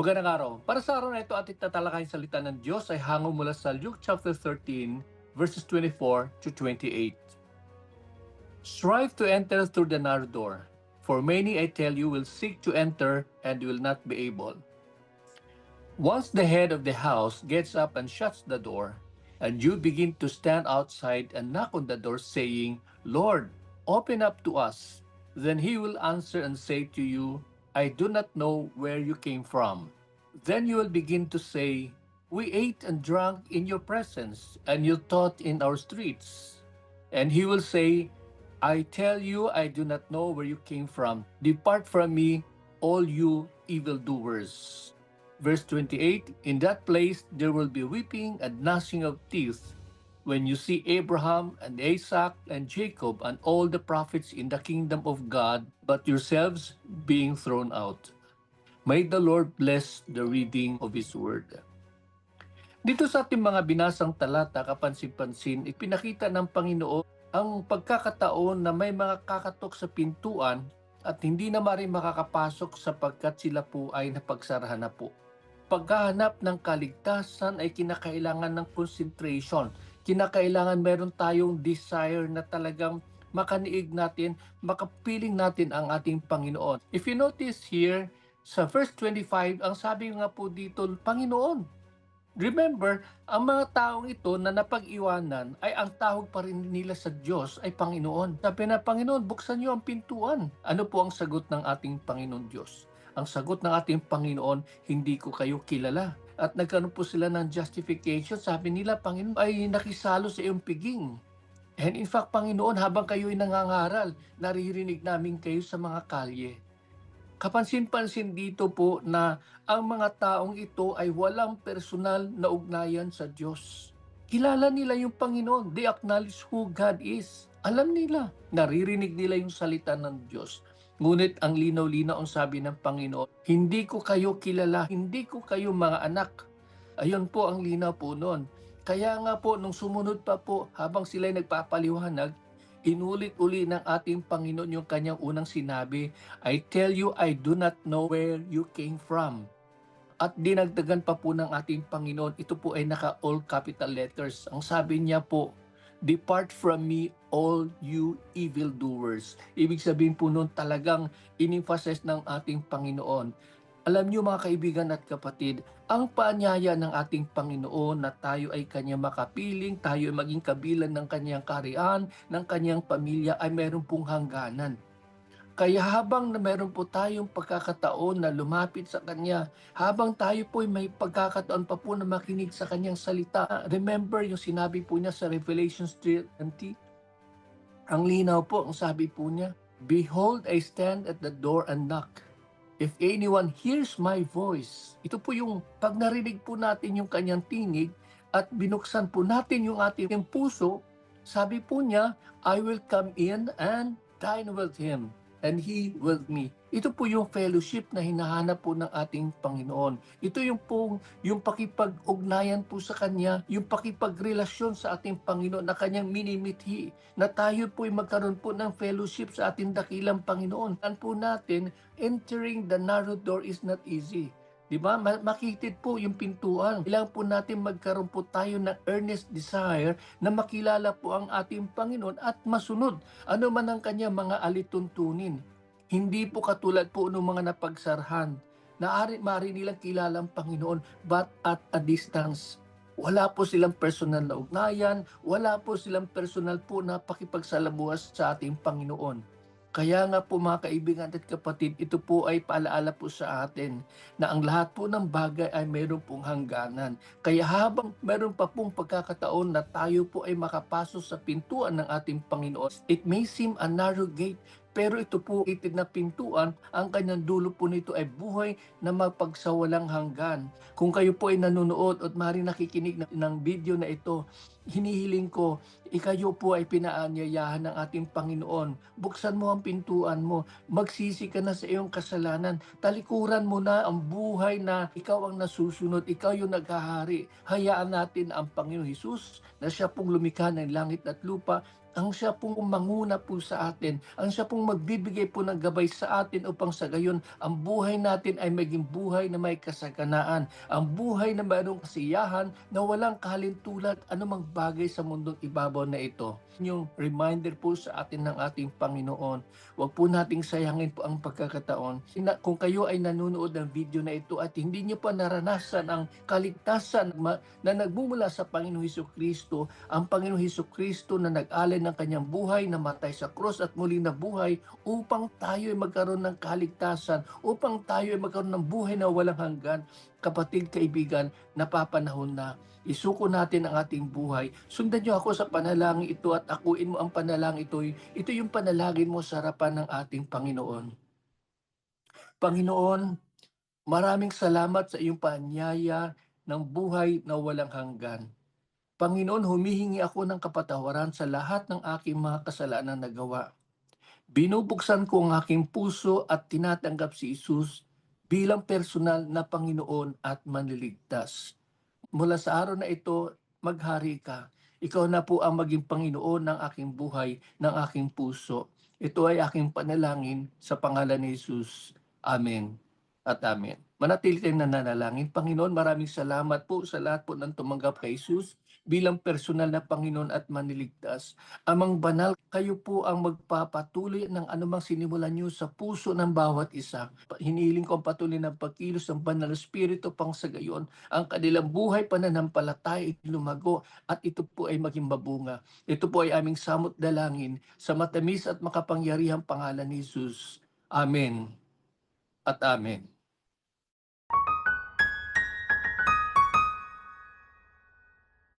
Magandang araw. Para sa araw na ito ating tatalakayin sa salita ng Diyos ay hango mula sa Luke chapter 13 verses 24 to 28. Strive to enter through the narrow door, for many I tell you will seek to enter and will not be able. Once the head of the house gets up and shuts the door, and you begin to stand outside and knock on the door saying, Lord, open up to us, then he will answer and say to you, I do not know where you came from. Then you will begin to say, We ate and drank in your presence, and you taught in our streets. And he will say, I tell you, I do not know where you came from. Depart from me, all you evildoers. Verse 28 In that place there will be weeping and gnashing of teeth when you see Abraham and Isaac and Jacob and all the prophets in the kingdom of God, but yourselves being thrown out. May the Lord bless the reading of His Word. Dito sa ating mga binasang talata, kapansin-pansin, ipinakita ng Panginoon ang pagkakataon na may mga kakatok sa pintuan at hindi na maaaring makakapasok sapagkat sila po ay napagsarahan na po. Paghahanap ng kaligtasan ay kinakailangan ng concentration. Kinakailangan meron tayong desire na talagang makaniig natin, makapiling natin ang ating Panginoon. If you notice here, sa verse 25, ang sabi nga po dito, Panginoon. Remember, ang mga taong ito na napag-iwanan ay ang tawag pa rin nila sa Diyos ay Panginoon. Sabi na, Panginoon, buksan niyo ang pintuan. Ano po ang sagot ng ating Panginoon Diyos? Ang sagot ng ating Panginoon, hindi ko kayo kilala. At nagkaroon po sila ng justification. Sabi nila, Panginoon, ay nakisalo sa iyong piging. And in fact, Panginoon, habang kayo ay nangangaral, naririnig namin kayo sa mga kalye. Kapansin-pansin dito po na ang mga taong ito ay walang personal na ugnayan sa Diyos. Kilala nila yung Panginoon. They acknowledge who God is. Alam nila. Naririnig nila yung salita ng Diyos. Ngunit ang linaw-linaw ang sabi ng Panginoon, hindi ko kayo kilala, hindi ko kayo mga anak. Ayun po ang linaw po noon. Kaya nga po, nung sumunod pa po, habang sila'y nagpapaliwanag, inulit-uli ng ating Panginoon yung kanyang unang sinabi, I tell you, I do not know where you came from. At dinagdagan pa po ng ating Panginoon, ito po ay naka all capital letters. Ang sabi niya po, Depart from me, all you evildoers. Ibig sabihin po noon talagang in-emphasize ng ating Panginoon. Alam niyo mga kaibigan at kapatid, ang paanyaya ng ating Panginoon na tayo ay kanya makapiling, tayo ay maging kabilan ng kanyang karian, ng kanyang pamilya ay meron pong hangganan. Kaya habang na meron po tayong pagkakataon na lumapit sa Kanya, habang tayo po ay may pagkakataon pa po na makinig sa Kanyang salita, remember yung sinabi po niya sa Revelation 3.20, ang linaw po, ang sabi po niya, Behold, I stand at the door and knock. If anyone hears my voice, ito po yung pag narinig po natin yung kanyang tinig at binuksan po natin yung ating puso, sabi po niya, I will come in and dine with him and he with me. Ito po yung fellowship na hinahanap po ng ating Panginoon. Ito yung po yung pakipag-ugnayan po sa Kanya, yung pakipagrelasyon sa ating Panginoon na Kanyang minimithi, na tayo po ay magkaroon po ng fellowship sa ating dakilang Panginoon. Tan po natin, entering the narrow door is not easy. Di ba? Ma- Makitid po yung pintuan. Kailangan po natin magkaroon po tayo ng earnest desire na makilala po ang ating Panginoon at masunod ano man ang kanyang mga alituntunin. Hindi po katulad po ng mga napagsarhan na ari, mari nilang kilala ang Panginoon but at a distance. Wala po silang personal na ugnayan, wala po silang personal po na pakipagsalamuhas sa ating Panginoon. Kaya nga po mga kaibigan at kapatid, ito po ay paalaala po sa atin na ang lahat po ng bagay ay mayroon pong hangganan. Kaya habang mayroon pa pong pagkakataon na tayo po ay makapasok sa pintuan ng ating Panginoon, it may seem a narrow gate, pero ito po itid na pintuan, ang kanyang dulo po nito ay buhay na magpagsawalang hanggan. Kung kayo po ay nanonood at mari nakikinig na- ng video na ito, hinihiling ko, ikayo po ay pinaanyayahan ng ating Panginoon. Buksan mo ang pintuan mo, magsisi ka na sa iyong kasalanan, talikuran mo na ang buhay na ikaw ang nasusunod, ikaw yung naghahari. Hayaan natin ang Panginoon Jesus na siya pong lumikha ng langit at lupa ang siya pong manguna po sa atin, ang siya pong magbibigay po ng gabay sa atin upang sa gayon ang buhay natin ay maging buhay na may kasaganaan, ang buhay na mayroong kasiyahan na walang kahalintulad anumang bagay sa mundong ibabaw na ito. Yung reminder po sa atin ng ating Panginoon, huwag po nating sayangin po ang pagkakataon. Kung kayo ay nanonood ng video na ito at hindi niyo pa naranasan ang kaligtasan na nagmumula sa Panginoong Hesus Kristo, ang Panginoong Hesus Kristo na nag-alay ng kanyang buhay, namatay sa krus at muli na buhay upang tayo ay magkaroon ng kaligtasan, upang tayo ay magkaroon ng buhay na walang hanggan. Kapatid, kaibigan, napapanahon na. Isuko natin ang ating buhay. Sundan niyo ako sa panalangin ito at akuin mo ang panalangin ito. Ito yung panalangin mo sa harapan ng ating Panginoon. Panginoon, maraming salamat sa iyong paanyaya ng buhay na walang hanggan. Panginoon, humihingi ako ng kapatawaran sa lahat ng aking mga kasalanan na gawa. Binubuksan ko ang aking puso at tinatanggap si Isus bilang personal na Panginoon at manliligtas. Mula sa araw na ito, maghari ka. Ikaw na po ang maging Panginoon ng aking buhay, ng aking puso. Ito ay aking panalangin sa pangalan ni Jesus. Amen at Amen. Manatili tayong nananalangin. Panginoon, maraming salamat po sa lahat po ng tumanggap kay Jesus bilang personal na Panginoon at maniligtas. Amang banal, kayo po ang magpapatuloy ng anumang sinimulan niyo sa puso ng bawat isa. Hinihiling ko ang patuloy ng pagkilos ng banal na Espiritu pang sa gayon. Ang kanilang buhay pananampalataya ay lumago at ito po ay maging mabunga. Ito po ay aming samot dalangin sa matamis at makapangyarihang pangalan ni Jesus. Amen at Amen.